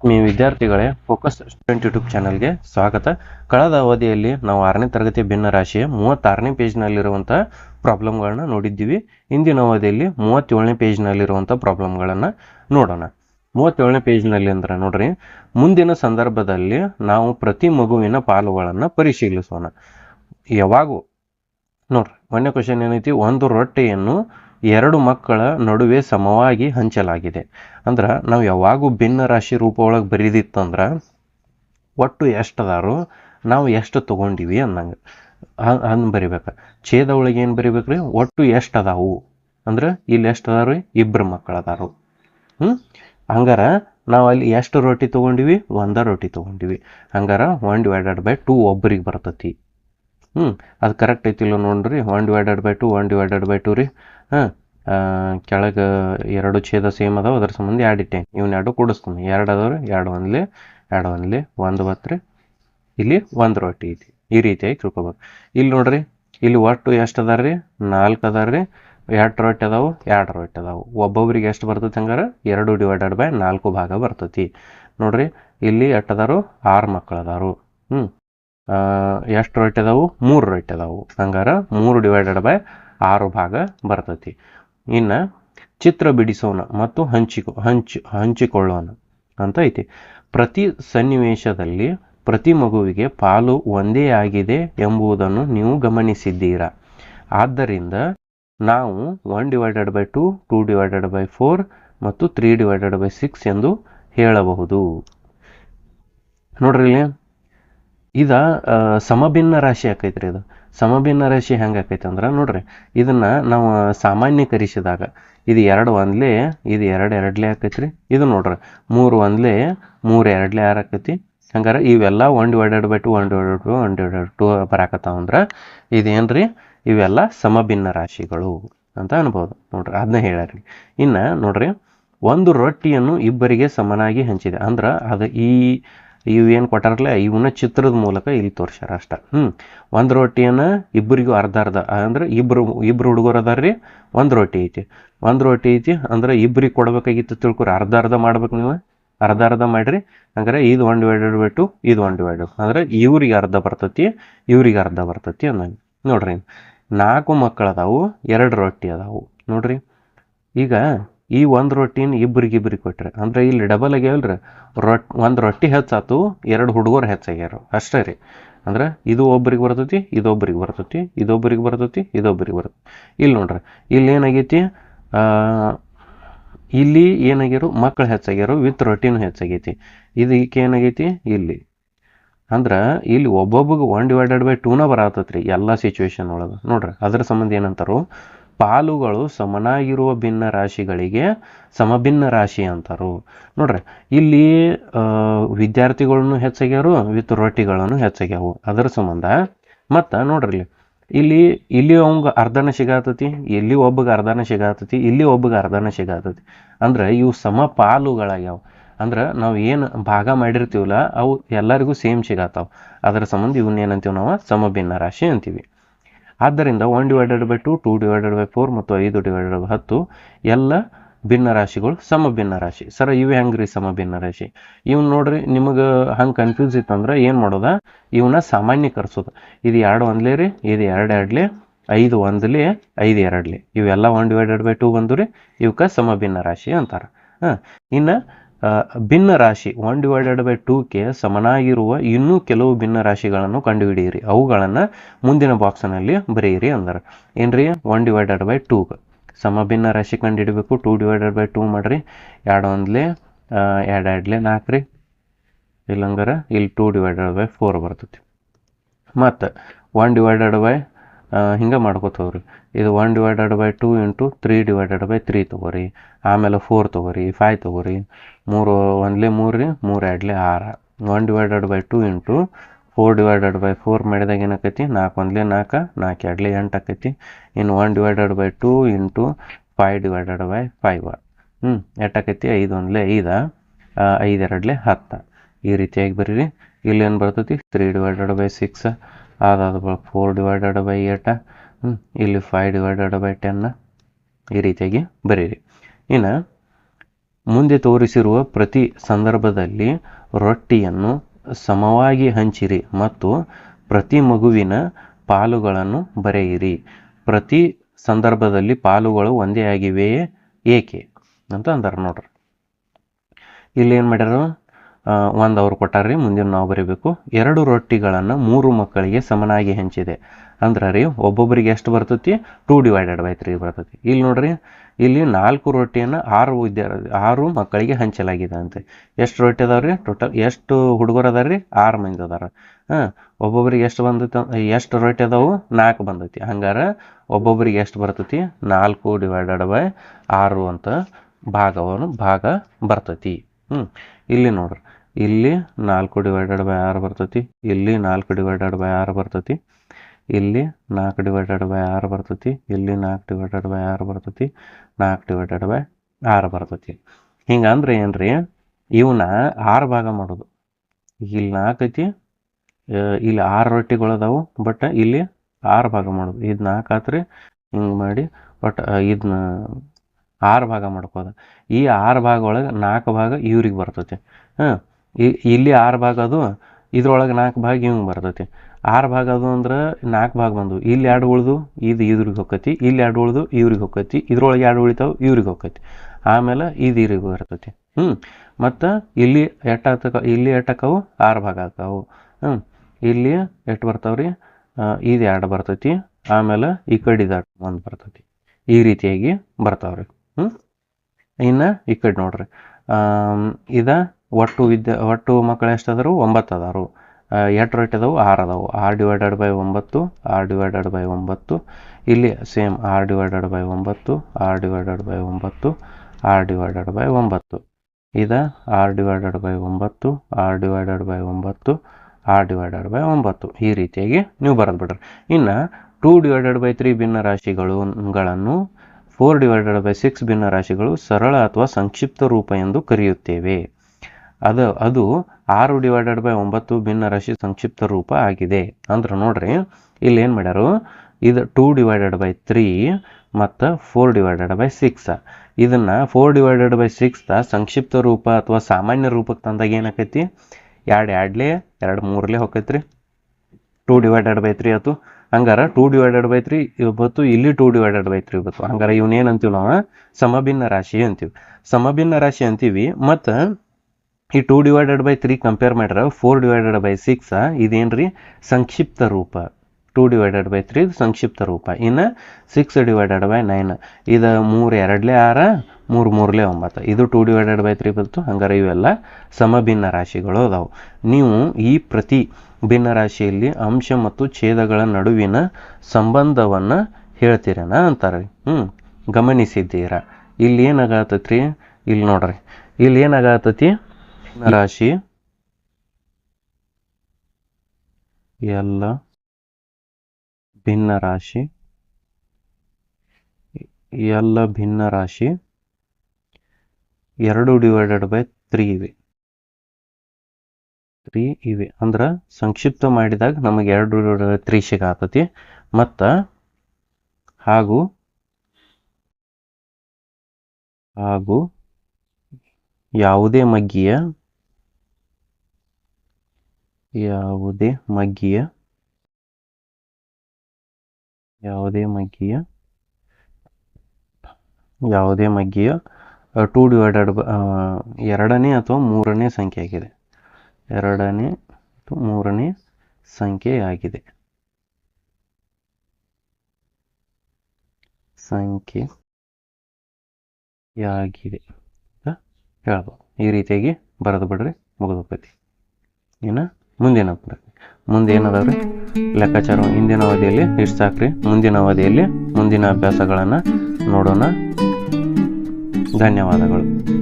ಆತ್ಮೀಯ ವಿದ್ಯಾರ್ಥಿಗಳೇ focus student YouTube ಚಾನಲ್ಗೆ ಸ್ವಾಗತ. ಕಳೆದ ಅವಧಿಯಲ್ಲಿ ನಾವು ಆರನೇ ತರಗತಿ ಭಿನ್ನ ರಾಶಿಯ ಮೂವತ್ತಾರನೇ ಪೇಜ್ನಲ್ಲಿರುವಂಥ ಪ್ರಾಬ್ಲಮ್ಗಳನ್ನ ನೋಡಿದ್ದೀವಿ. ಇಂದಿನ ಅವಧಿಯಲ್ಲಿ ಮೂವತ್ತೇಳನೇ ಪೇಜ್ನಲ್ಲಿರುವಂಥ ಪ್ರಾಬ್ಲಮ್ಗಳನ್ನು ನೋಡೋಣ. ಮೂವತ್ತೇಳನೇ ಪೇಜ್ನಲ್ಲಿ ಅಂದ್ರೆ ನೋಡ್ರಿ, ಮುಂದಿನ ಸಂದರ್ಭದಲ್ಲಿ ನಾವು ಪ್ರತಿ ಮಗುವಿನ ಪಾಲುಗಳನ್ನು ಪರಿಶೀಲಿಸೋಣ. ಯಾವಾಗೂ, ನೋಡ್ರಿ, ಮೊನ್ನೆ ಕ್ವಶನ್ ಏನೈತಿ? ಒಂದು ರೊಟ್ಟಿಯನ್ನು ಎರಡು ಮಕ್ಕಳ ನಡುವೆ ಸಮವಾಗಿ ಹಂಚಲಾಗಿದೆ. ಅಂದ್ರೆ ನಾವು ಯಾವಾಗೂ ಭಿನ್ನ ರಾಶಿ ರೂಪ ಒಳಗೆ ಬರೀದಿತ್ತಂದ್ರೆ ಒಟ್ಟು ಎಷ್ಟದಾರು ನಾವು ಎಷ್ಟು ತಗೊಂಡಿವಿ ಅನ್ನಂಗೆ. ಹಂಗೆ ಬರಿಬೇಕು. ಛೇದ ಒಳಗೆ ಏನು ಬರಿಬೇಕ್ರಿ? ಒಟ್ಟು ಎಷ್ಟು ಅದಾವು ಅಂದ್ರೆ ಇಲ್ಲಿ ಎಷ್ಟು ಅದಾರು ಇಬ್ಬರು ಮಕ್ಕಳು ಅದಾರು ಹ್ಞೂ ಹಂಗಾರ ನಾವು ಅಲ್ಲಿ ಎಷ್ಟು ರೊಟ್ಟಿ ತೊಗೊಂಡಿವಿ? ಒಂದ ರೊಟ್ಟಿ ತೊಗೊಂಡಿವಿ. ಹಂಗಾರ ಒನ್ ಡಿವೈಡೆಡ್ ಬೈ ಟೂ ಒಬ್ಬರಿಗೆ ಬರ್ತತಿ. ಹ್ಞೂ ಅದು ಕರೆಕ್ಟ್ ಐತಿಲ್ಲ ನೋಡ್ರಿ? One divided by two one divided by two ರೀ. ಹಾಂ ಕೆಳಗೆ ಎರಡು ಛೇದ ಸೇಮ್ ಅದಾವ, ಅದ್ರ ಸಂಬಂಧ ಎರಡು ಇಟ್ಟೇನೆ ಇವನ್ನ ಎರಡು ಕೂಡಿಸ್ತೀನಿ. ಎರಡು ಅದಾವ್ರಿ, ಎರಡು ಒಂದ್ಲಿ ಎರಡು ಒಂದ್ಲಿ, ಒಂದು ಬತ್ರಿ. ಇಲ್ಲಿ ಒಂದು ರೊಟ್ಟಿ ಐತಿ. ಈ ರೀತಿಯಾಗಿ ತಿಳ್ಕೊಬೇಕು. ಇಲ್ಲಿ ನೋಡ್ರಿ, ಇಲ್ಲಿ ಒಟ್ಟು ಎಷ್ಟು ಅದಾರ ರೀ? ನಾಲ್ಕು ಅದಾರ ರೀ. ಎರಡು ರೊಟ್ಟಿ ಅದಾವು, ಎರಡು ರೊಟ್ಟಿ ಅದಾವು. ಒಬ್ಬೊಬ್ರಿಗೆ ಎಷ್ಟು ಬರ್ತೈತೆ ಹಂಗಾರೆ? ಎರಡು ಡಿವೈಡೆಡ್ ಬೈ ನಾಲ್ಕು ಭಾಗ ಬರ್ತೈತಿ. ನೋಡ್ರಿ, ಇಲ್ಲಿ ಎಷ್ಟು ಅದಾರು? ಆರು ಮಕ್ಕಳು ಅದಾರು. ಹ್ಞೂ ಎಷ್ಟು ರೊಟ್ಟಿ ಅದಾವು? ಮೂರು ರೊಟ್ಟಿ ಅದಾವು. ಹಂಗಾರೆ ಮೂರು ಡಿವೈಡೆಡ್ ಬೈ ಆರು ಭಾಗ ಬರ್ತೈತಿ. ಇನ್ನು ಚಿತ್ರ ಬಿಡಿಸೋಣ ಮತ್ತು ಹಂಚಿಕೊ, ಹಂಚಿ, ಹಂಚಿಕೊಳ್ಳೋಣ ಅಂತ ಐತಿ. ಪ್ರತಿ ಸನ್ನಿವೇಶದಲ್ಲಿ ಪ್ರತಿ ಮಗುವಿಗೆ ಪಾಲು ಒಂದೇ ಆಗಿದೆ ಎಂಬುದನ್ನು ನೀವು ಗಮನಿಸಿದ್ದೀರಾ? ಆದ್ದರಿಂದ ನಾವು one divided by two, two divided by four ಮತ್ತು ತ್ರೀ ಡಿವೈಡೆಡ್ ಬೈ ಸಿಕ್ಸ್ ಎಂದು ಹೇಳಬಹುದು. ನೋಡ್ರಿ ಇದ ಸಮಭಿನ್ನ ರಾಶಿ ಆಕೈತ್ರಿ ಇದು. ಸಮಭಿನ್ನ ರಾಶಿ ಹೆಂಗೆ ಆಕೈತೆ ಅಂದ್ರೆ ನೋಡ್ರಿ, ಇದನ್ನ ನಾವು ಸಾಮಾನ್ಯೀಕರಿಸಿದಾಗ ಇದು ಎರಡು ಒಂದ್ಲೆ, ಇದು ಎರಡು ಎರಡ್ಲೆ ಆಕೈತ್ರಿ. ಇದು ನೋಡ್ರಿ, ಮೂರು ಒಂದ್ಲೆ, ಮೂರು ಎರಡ್ಲೆ ಯಾರು ಆಕೈತಿ. ಹಂಗಾರೆ ಇವೆಲ್ಲ one divided by two one divided two one divided two ಬರಾಕತ್ತಾವ ಅಂದ್ರೆ ಇದೇನ್ರಿ, ಇವೆಲ್ಲ ಸಮಭಿನ್ನ ರಾಶಿಗಳು ಅಂತ ಅನ್ಬೋದು. ನೋಡ್ರಿ ಅದನ್ನ ಹೇಳ್ಯಾರಿ. ಇನ್ನು ನೋಡ್ರಿ, ಒಂದು ರೊಟ್ಟಿಯನ್ನು ಇಬ್ಬರಿಗೆ ಸಮನಾಗಿ ಹಂಚಿದೆ. ಅಂದ್ರೆ ಅದು ಈ ಇವು ಏನು ಕೊಟ್ಟಾರಲ್ಲ ಇವನ್ನ ಚಿತ್ರದ ಮೂಲಕ ಇಲ್ಲಿ ತೋರ್ಸ್ಯಾರ ಅಷ್ಟ. ಹ್ಞೂ ಒಂದು ರೊಟ್ಟಿಯನ್ನು ಇಬ್ಬರಿಗೂ ಅರ್ಧ ಅರ್ಧ, ಅಂದ್ರೆ ಇಬ್ಬರು ಇಬ್ಬರು ಹುಡುಗರು ಅದಾರ ರೀ ಒಂದು ರೊಟ್ಟಿ ಐತಿ. ಒಂದು ರೊಟ್ಟಿ ಐತಿ, ಅಂದ್ರೆ ಇಬ್ರಿಗೆ ಕೊಡ್ಬೇಕಾಗಿತ್ತು ತಿಳ್ಕೊರಿ, ಅರ್ಧ ಅರ್ಧ ಮಾಡ್ಬೇಕು ನೀವು. ಅರ್ಧ ಅರ್ಧ ಮಾಡಿರಿ, ಹಂಗಾರೆ ಇದು ಒನ್ ಡಿವೈಡೆಡ್ ಬೈ ಟು ಇದು ಒನ್ ಡಿವೈಡೆಡ್ ಅಂದ್ರೆ ಇವ್ರಿಗೆ ಅರ್ಧ ಬರ್ತೈತಿ, ಇವ್ರಿಗೆ ಅರ್ಧ ಬರ್ತೈತಿ ಅನ್ನಂಗೆ ನೋಡ್ರಿ, ನಾಲ್ಕು ಮಕ್ಕಳು ಅದಾವು ಎರಡು ರೊಟ್ಟಿ ಅದಾವು. ನೋಡ್ರಿ, ಈಗ ಈ ಒಂದು ರೊಟ್ಟಿನ ಇಬ್ಬರಿಗೆ ಇಬ್ಬರಿಗೆ ಕೊಟ್ಟರೆ ಅಂದ್ರೆ ಇಲ್ಲಿ ಡಬಲ್ ಆಗ್ಯಾವಲ್ರಿ ರೊಟ್, ಒಂದು ರೊಟ್ಟಿ ಹೆಚ್ಚಾತು, ಎರಡು ಹುಡುಗರು ಹೆಚ್ಚಾಗ್ಯಾರ. ಅಷ್ಟೇ ರೀ. ಅಂದ್ರೆ ಇದು ಒಬ್ಬರಿಗೆ ಬರ್ತೈತಿ ಇದೊಬ್ಬರಿಗೆ ಬರ್ತೈತಿ ಇದೊಬ್ಬರಿಗೆ ಬರ್ತೈತಿ ಇದೊಬ್ಬರಿಗೆ ಬರ್ತೈತಿ. ಇಲ್ಲಿ ನೋಡ್ರಿ, ಇಲ್ಲಿ ಏನಾಗೈತಿ? ಇಲ್ಲಿ ಏನಾಗ್ಯಾರು? ಮಕ್ಕಳು ಹೆಚ್ಚಾಗ್ಯಾರು, ವಿತ್ ರೊಟ್ಟಿನೂ ಹೆಚ್ಚಾಗೈತಿ. ಇದಕ್ಕೆ ಏನಾಗೈತಿ? ಇಲ್ಲಿ. ಅಂದ್ರೆ ಇಲ್ಲಿ ಒಬ್ಬೊಬ್ಬಗೆ ಒನ್ ಡಿವೈಡೆಡ್ ಬೈ ಟೂನ ಬರತ್ತೈತ್ರಿ ಎಲ್ಲ ಸಿಚುವೇಶನ್ ಒಳಗೆ. ನೋಡ್ರಿ, ಅದ್ರ ಸಂಬಂಧ ಏನಂತಾರು ಪಾಲುಗಳು ಸಮನಾಗಿರುವ ಭಿನ್ನ ರಾಶಿಗಳಿಗೆ ಸಮಭಿನ್ನ ರಾಶಿ ಅಂತಾರು. ನೋಡ್ರಿ, ಇಲ್ಲಿ ವಿದ್ಯಾರ್ಥಿಗಳನ್ನು ಹೆಚ್ಚಾಗ್ಯಾರು, ವಿತ್ ರೊಟ್ಟಿಗಳನ್ನು ಹೆಚ್ಚಾಗ್ಯಾವು. ಅದರ ಸಂಬಂಧ, ಮತ್ತು ನೋಡ್ರಿ ಇಲ್ಲಿ ಇಲ್ಲಿ ಅವಂಗೆ ಅರ್ಧನ ಸಿಗಾತತಿ, ಇಲ್ಲಿ ಒಬ್ಬಗೆ ಅರ್ಧನ ಸಿಗಾತತಿ, ಇಲ್ಲಿ ಒಬ್ಬಗೆ ಅರ್ಧನ ಸಿಗಾತತಿ. ಅಂದ್ರೆ ಇವು ಸಮ ಪಾಲುಗಳಾಗ್ಯಾವ. ಅಂದ್ರೆ ನಾವು ಏನು ಭಾಗ ಮಾಡಿರ್ತೀವಲ್ಲ, ಅವು ಎಲ್ಲರಿಗೂ ಸೇಮ್ ಸಿಗತ್ತಾವ ಅದರ ಸಂಬಂಧ ಇವನ್ನೇನಂತೀವಿ ನಾವು? ಸಮಭಿನ್ನ ರಾಶಿ ಅಂತೀವಿ. ಆದ್ದರಿಂದ one divided by two two divided by four ಮತ್ತು ಐದು ಡಿವೈಡೆಡ್ ಬೈ ಹತ್ತು, ಎಲ್ಲ ಭಿನ್ನ ರಾಶಿಗಳು ಸಮಭಿನ್ನ ರಾಶಿ. ಸರ, ಇವು ಹೆಂಗ್ರಿ ಸಮಭಿನ್ನ ರಾಶಿ? ಇವ್ನ ನೋಡ್ರಿ, ನಿಮಗೆ ಹಂಗೆ ಕನ್ಫ್ಯೂಸ್ ಇತ್ತಂದ್ರೆ ಏನು ಮಾಡೋದ? ಇವನ್ನ ಸಾಮಾನ್ಯೀಕರಿಸೋದು. ಇದು ಎರಡು ಒಂದ್ಲೇ ರೀ, ಇದು ಎರಡು ಎರಡ್ಲಿ, ಐದು ಒಂದ್ಲಿ, ಐದು ಎರಡ್ಲಿ. ಇವೆಲ್ಲ ಒನ್ ಡಿವೈಡೆಡ್ ಬೈ ಟೂ ಬಂದು ರೀ ಇವಕ್ಕೆ ಸಮಭಿನ್ನ ರಾಶಿ ಅಂತಾರೆ. ಹಾಂ, ಇನ್ನು ಭಿನ್ನ ರಾಶಿ ಒನ್ ಡಿವೈಡೆಡ್ ಬೈ ಟೂಕ್ಕೆ ಸಮನಾಗಿರುವ ಇನ್ನೂ ಕೆಲವು ಭಿನ್ನ ರಾಶಿಗಳನ್ನು ಕಂಡುಹಿಡಿಯಿರಿ. ಅವುಗಳನ್ನು ಮುಂದಿನ ಬಾಕ್ಸ್ನಲ್ಲಿ ಬರೆಯಿರಿ ಅಂದ್ರೆ. ಏನ್ರಿ? ಒನ್ ಡಿವೈಡೆಡ್ ಬೈ ಟೂ ಸಮಭಿನ್ನ ರಾಶಿ ಕಂಡುಹಿಡಬೇಕು. ಟೂ ಡಿವೈಡೆಡ್ ಬೈ ಟೂ ಮಾಡ್ರಿ. ಎರಡು ಒಂದ್ಲೆ ಎರಡು ಎರಡ್ಲೆ ನಾಲ್ಕು ರೀ. ಇಲ್ಲಂಗಾರ ಇಲ್ಲಿ ಟೂ ಡಿವೈಡೆಡ್ ಬೈ ಫೋರ್ ಬರ್ತೈತಿ. ಮತ್ತು ಒನ್ ಡಿವೈಡೆಡ್ ಬೈ ಹಿಂಗೆ ಮಾಡ್ಕೋತ ಹೋಗ್ರಿ ಇದು one divided by two into three divided by three ತೊಗೋರಿ. ಆಮೇಲೆ ಫೋರ್ ತೊಗೋರಿ ಫೈವ್ ತೊಗೋರಿ. ಮೂರು, ಒಂದ್ಲಿ ಮೂರು ರೀ, ಮೂರು ಎರಡ್ಲೆ ಆರು. One divided by two into four divided by four ಮಾಡಿದಾಗ ಏನಾಕೈತಿ? ನಾಲ್ಕು, ಒಂದ್ಲಿ ನಾಲ್ಕು ನಾಲ್ಕು ಎರಡ್ಲೆ ಎಂಟು ಆಕೈತಿ. ಇನ್ನು one divided by two into five divided by five ಹ್ಞೂ ಎಟ್ಟಾಕೈತಿ ಐದು, ಒಂದ್ಲೆ ಐದ. ಐದು ಎರಡ್ಲೆ ಹತ್ತು. ಈ ರೀತಿಯಾಗಿ ಬರೀರಿ. ಇಲ್ಲಿ ಏನು ಬರ್ತೈತಿ? ತ್ರೀ ಡಿವೈಡೆಡ್ ಬೈ ಸಿಕ್ಸ್ ಅದಾದ ಬಳಿಕ ಫೋರ್ ಡಿವೈಡೆಡ್ ಬೈ ಏಟ ಇಲ್ಲಿ ಫೈವ್ ಡಿವೈಡೆಡ್ ಬೈ ಟೆನ್ ಈ ರೀತಿಯಾಗಿ ಬರೀರಿ. ಇನ್ನು ಮುಂದೆ ತೋರಿಸಿರುವ ಪ್ರತಿ ಸಂದರ್ಭದಲ್ಲಿ ರೊಟ್ಟಿಯನ್ನು ಸಮವಾಗಿ ಹಂಚಿರಿ ಮತ್ತು ಪ್ರತಿ ಮಗುವಿನ ಪಾಲುಗಳನ್ನು ಬರೆಯಿರಿ. ಪ್ರತಿ ಸಂದರ್ಭದಲ್ಲಿ ಪಾಲುಗಳು ಒಂದೇ ಆಗಿವೆಯೇ ಏಕೆ? ಅಂತ ಅಂದಾರ ನೋಡ್ರಿ. ಇಲ್ಲಿ ಏನು ಮಾಡ್ಯಾರ? ಒಂದು ಅವ್ರು ಕೊಟ್ಟಾರ್ರಿ, ಮುಂದಿನ ನಾವು ಬರೀಬೇಕು. ಎರಡು ರೊಟ್ಟಿಗಳನ್ನು ಮೂರು ಮಕ್ಕಳಿಗೆ ಸಮನಾಗಿ ಹಂಚಿದೆ. ಅಂದ್ರೆ ರೀ ಒಬ್ಬೊಬ್ಬರಿಗೆ ಎಷ್ಟು ಬರ್ತೈತಿ? ಟೂ ಡಿವೈಡೆಡ್ ಬೈ ತ್ರೀ ಬರ್ತೈತಿ. ಇಲ್ಲಿ ನೋಡ್ರಿ, ಇಲ್ಲಿ ನಾಲ್ಕು ರೊಟ್ಟಿಯನ್ನು ಆರು ವಿದ್ಯಾರ್ಥಿ ಆರು ಮಕ್ಕಳಿಗೆ ಹಂಚಲಾಗಿದೆ ಅಂತೆ. ಎಷ್ಟು ರೊಟ್ಟಿ ಅದಾವ್ರಿ ಟೋಟಲ್ ಎಷ್ಟು ಹುಡುಗರು ಅದಾರ ರೀ? ಆರು ಮಂದಿ ಅದಾರ. ಹಾಂ, ಒಬ್ಬೊಬ್ರಿಗೆ ಎಷ್ಟು ಬಂದೈತಿ, ಎಷ್ಟು ರೊಟ್ಟಿ ಅದಾವು? ನಾಲ್ಕು ಬಂದೈತಿ. ಹಂಗಾರೆ ಒಬ್ಬೊಬ್ಬರಿಗೆ ಎಷ್ಟು ಬರ್ತೈತಿ? ನಾಲ್ಕು ಡಿವೈಡೆಡ್ ಬೈ ಆರು ಅಂತ ಭಾಗವನ್ನು ಭಾಗ ಬರ್ತೈತಿ. ಹ್ಞೂ ಇಲ್ಲಿ ನೋಡ್ರಿ. ಇಲ್ಲಿ ನಾಲ್ಕು ಡಿವೈಡೆಡ್ ಬೈ ಆರು ಬರ್ತೈತಿ. ಇಲ್ಲಿ ನಾಲ್ಕು ಡಿವೈಡೆಡ್ ಬೈ ಆರು ಬರ್ತೈತಿ. ಇಲ್ಲಿ ನಾಲ್ಕು ಡಿವೈಡೆಡ್ ಬೈ ಆರು ಬರ್ತೈತಿ. ಇಲ್ಲಿ ನಾಲ್ಕು ಡಿವೈಡೆಡ್ ಬೈ ಆರು ಬರ್ತೈತಿ. ನಾಲ್ಕು ಡಿವೈಡೆಡ್ ಬೈ ಆರು ಬರ್ತೈತಿ. ಹಿಂಗಂದ್ರೆ ಏನ್ರಿ? ಇವನ್ನ ಆರು ಭಾಗ ಮಾಡೋದು. ಇಲ್ಲಿ ನಾಲ್ಕು ಐತಿ. ಇಲ್ಲಿ ಆರು ರೊಟ್ಟಿಗಳದಾವು ಬಟ್ ಇಲ್ಲಿ ಆರು ಭಾಗ ಮಾಡೋದು. ಇದು ನಾಲ್ಕು ಆತ್ರಿ, ಹಿಂಗೆ ಮಾಡಿ ಬಟ್ ಇದನ್ನ ಆರು ಭಾಗ ಮಾಡ್ಕೋದ. ಈ ಆರು ಭಾಗ ಒಳಗೆ ನಾಲ್ಕು ಭಾಗ ಇವ್ರಿಗೆ ಬರ್ತೈತಿ. ಹಾಂ ಇಲ್ಲಿ ಆರು ಭಾಗ ಅದು, ಇದ್ರೊಳಗೆ ನಾಲ್ಕು ಭಾಗ ಹಿಂಗೆ ಬರ್ತೈತಿ. ಆರು ಭಾಗ ಅದು ಅಂದ್ರೆ ನಾಲ್ಕು ಭಾಗ ಬಂದು ಇಲ್ಲಿ ಎರಡು ಉಳ್ದು, ಇದು ಇದ್ರಿಗೆ ಹೋಕತಿ ಇಲ್ಲಿ ಎರಡು ಉಳ್ದು, ಇವ್ರಿಗೆ ಹೋಕತಿ ಇದ್ರೊಳಗೆ ಎರಡು ಉಳಿತಾವು, ಇವ್ರಿಗೆ ಹೋಕತಿ ಆಮೇಲೆ ಇದು ಇವ್ರಿಗೆ ಬರ್ತೈತಿ. ಹ್ಞೂ ಮತ್ತು ಇಲ್ಲಿ ಎಟ್ಟು ಆಗ್ತಕ ಇಲ್ಲಿ ಎಟ್ಟು ಆಕಾವು ಆರು ಭಾಗ ಆಗ್ತಾವು ಹ್ಞೂ ಇಲ್ಲಿ ಎಷ್ಟು ಬರ್ತಾವ್ರಿ? ಇದು ಎರಡು ಬರ್ತೈತಿ. ಆಮೇಲೆ ಈ ಕಡಿದ ಒಂದು ಬರ್ತೈತಿ. ಈ ರೀತಿಯಾಗಿ ಬರ್ತಾವ್ರಿ. ಹ್ಞೂ ಇನ್ನು ಈ ಕಡೆ ನೋಡ್ರಿ. ಇದು ಇದ ಒಟ್ಟು ವಿದ್ಯೆ ಒಟ್ಟು ಮಕ್ಕಳು ಎಷ್ಟು ಅದಾರು ಒಂಬತ್ತು ಅದಾರು ಎಷ್ಟು ರೇಟ್ ಅದಾವು ಆರು ಅದಾವು ಆರ್ ಡಿವೈಡೆಡ್ ಬೈ ಒಂಬತ್ತು ಆರ್ ಡಿವೈಡೆಡ್ ಬೈ ಒಂಬತ್ತು ಇಲ್ಲಿ ಸೇಮ್ ಆರ್ ಡಿವೈಡೆಡ್ ಬೈ ಒಂಬತ್ತು ಆರ್ ಡಿವೈಡೆಡ್ ಬೈ ಒಂಬತ್ತು ಆರ್ ಡಿವೈಡೆಡ್ ಬೈ ಒಂಬತ್ತು ಇದ ಆರ್ ಡಿವೈಡೆಡ್ ಬೈ ಒಂಬತ್ತು ಆರ್ ಡಿವೈಡೆಡ್ ಬೈ ಒಂಬತ್ತು ಆರ್ ಡಿವೈಡೆಡ್ ಬೈ ಒಂಬತ್ತು ಈ ರೀತಿಯಾಗಿ ನೀವು ಬರೋದು ಬಿಡ್ರಿ ಇನ್ನು ಟೂ ಡಿವೈಡೆಡ್ ಬೈ ತ್ರೀ ಭಿನ್ನ ರಾಶಿಗಳುಗಳನ್ನು ಫೋರ್ ಡಿವೈಡೆಡ್ ಬೈ ಸಿಕ್ಸ್ ಭಿನ್ನ ರಾಶಿಗಳು ಸರಳ ಅಥವಾ ಸಂಕ್ಷಿಪ್ತ ರೂಪ ಎಂದು ಕರೆಯುತ್ತೇವೆ ಅದು ಅದು ಆರು ಡಿವೈಡೆಡ್ ಬೈ ಒಂಬತ್ತು ಭಿನ್ನ ರಾಶಿ ಸಂಕ್ಷಿಪ್ತ ರೂಪ ಆಗಿದೆ. ಅಂದ್ರೆ ನೋಡ್ರಿ, ಇಲ್ಲಿ ಏನು ಮಾಡ್ಯಾರು? ಇದು ಟೂ ಡಿವೈಡೆಡ್ ಬೈ ತ್ರೀ ಮತ್ತು ಫೋರ್ ಡಿವೈಡೆಡ್ ಬೈ ಸಿಕ್ಸ್. ಇದನ್ನ ಫೋರ್ ಡಿವೈಡೆಡ್ ಬೈ ಸಿಕ್ಸ್ ಸಂಕ್ಷಿಪ್ತ ರೂಪ ಅಥವಾ ಸಾಮಾನ್ಯ ರೂಪಕ್ಕೆ ತಂದಾಗ ಏನಾಕೈತಿ? ಎರಡು ಎರಡ್ಲೆ, ಎರಡು ಮೂರಲೆ ಹೋಕೈತ್ರಿ. ಟೂ ಡಿವೈಡೆಡ್ ಬೈ ತ್ರೀ ಆಯ್ತು ಹಂಗಾರ ಟೂ ಡಿವೈಡೆಡ್ ಬೈ ತ್ರೀ ಇವತ್ತು, ಇಲ್ಲಿ ಟೂ ಡಿವೈಡೆಡ್ ಬೈ ತ್ರೀ ಇವತ್ತು. ಹಂಗಾರ ಇವನ್ ಏನ್ ಅಂತೀವಿ ನಾವು ಸಮಭಿನ್ನ ರಾಶಿ ಅಂತೀವಿ. ಸಮಭಿನ್ನ ರಾಶಿ ಅಂತೀವಿ ಮತ್ತು ಈ two divided by three compare ಮಾಡ್ರೆ ಫೋರ್ ಡಿವೈಡೆಡ್ ಬೈ ಸಿಕ್ಸ್ ಇದೇನ್ರಿ? ಸಂಕ್ಷಿಪ್ತ ರೂಪ. ಟೂ ಡಿವೈಡೆಡ್ ಬೈ ತ್ರೀ ಸಂಕ್ಷಿಪ್ತ ರೂಪ. ಇನ್ನು ಸಿಕ್ಸ್ ಡಿವೈಡೆಡ್ ಬೈ ನೈನ್ ಇದು ಮೂರು ಎರಡಲೇ ಆರ, ಮೂರು ಮೂರಲೆ ಒಂಬತ್ತು. ಇದು ಟೂ ಡಿವೈಡೆಡ್ ಬೈ ತ್ರೀ ಬಂತು ಹಂಗಾರೆ ಇವೆಲ್ಲ ಸಮಭಿನ್ನ ರಾಶಿಗಳು ಅದಾವು. ನೀವು ಈ ಪ್ರತಿ ಭಿನ್ನ ರಾಶಿಯಲ್ಲಿ ಅಂಶ ಮತ್ತು ಛೇದಗಳ ನಡುವಿನ ಸಂಬಂಧವನ್ನು ಹೇಳ್ತೀರೇನ ಅಂತಾರೆ ಹ್ಞೂ ಗಮನಿಸಿದ್ದೀರಾ. ಇಲ್ಲಿ ಏನಾಗತ್ತೈತಿ ಇಲ್ಲಿ ನೋಡ್ರಿ. ಇಲ್ಲಿ ಏನಾಗತ್ತೈತಿ? ರಾಶಿ. ಎಲ್ಲ ಭಿನ್ನ ರಾಶಿ. ಎಲ್ಲ ಭಿನ್ನ ರಾಶಿ. ಎರಡು ಡಿವೈಡೆಡ್ ಬೈ ತ್ರೀ ಇವೆ. ತ್ರೀ ಇವೆ. ಅಂದ್ರೆ ಸಂಕ್ಷಿಪ್ತ ಮಾಡಿದಾಗ ನಮಗೆ ಎರಡು ತ್ರೀ ಸಿಗತತಿ. ಮತ್ತು ಹಾಗೂ ಹಾಗೂ ಯಾವುದೇ ಮಗ್ಗಿಯ ಯಾವುದೇ ಮಗ್ಗಿಯ ಯಾವುದೇ ಮಗ್ಗಿಯ ಯಾವುದೇ ಮಗ್ಗಿಯ ಟೂ ಡಿವೈಡೆಡ್ ಎರಡನೇ ಅಥವಾ ಮೂರನೇ ಸಂಖ್ಯೆ ಆಗಿದೆ. ಎರಡನೇ ಮೂರನೇ ಸಂಖ್ಯೆಯಾಗಿದೆ ಸಂಖ್ಯೆಯಾಗಿದೆ ಆಗಿದೆ. ಹೇಳ್ಬೋದು. ಈ ರೀತಿಯಾಗಿ ಬರೆದು ಬಿಡ್ರಿ ಮುಗಿದೋಗ್ತೈತಿ ಇನ್ನು ಮುಂದಿನ ಮುಂದೆ ಏನದಾವ್ರಿ ಲೆಕ್ಕಾಚಾರ ಹಿಂದಿನ ಅವಧಿಯಲ್ಲಿ ಇಷ್ಟು ಸಾಕ್ರಿ? ಮುಂದಿನ ಅವಧಿಯಲ್ಲಿ ಮುಂದಿನ ಅಭ್ಯಾಸಗಳನ್ನು ನೋಡೋಣ. ಧನ್ಯವಾದಗಳು.